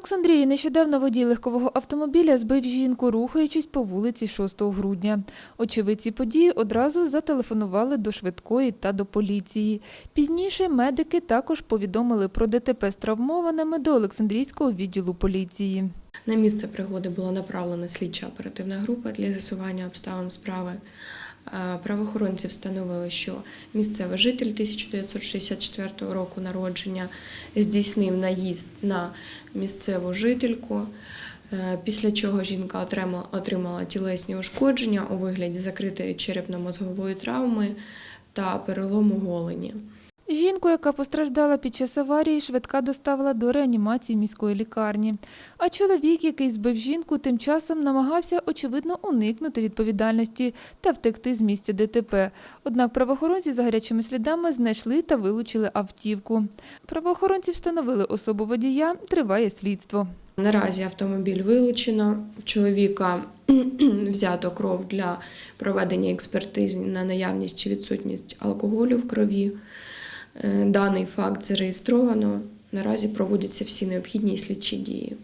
Олександрії нещодавно водій легкового автомобіля збив жінку, рухаючись по вулиці 6 грудня. Очевидці події одразу зателефонували до швидкої та до поліції. Пізніше медики також повідомили про ДТП з травмованими до Олександрійського відділу поліції. На місце пригоди була направлена слідча оперативна група для з'ясування обставин справи. Правоохоронці встановили, що місцевий житель 1964 року народження здійснив наїзд на місцеву жительку, е, після чого жінка отримала тілесні ушкодження у вигляді закритої черепно-мозгової травми та перелому голені. Жінку, яка постраждала під час аварії, швидка доставила до реанімації міської лікарні. А чоловік, який збив жінку, тим часом намагався, очевидно, уникнути відповідальності та втекти з місця ДТП. Однак правоохоронці за гарячими слідами знайшли та вилучили автівку. Правоохоронці встановили особу водія, триває слідство. Наразі автомобіль вилучено. Чоловіка взято кров для проведення експертизи на наявність чи відсутність алкоголю в крові. Е, Даний факт зареєстровано. Наразі проводяться всі необхідні слідчі дії.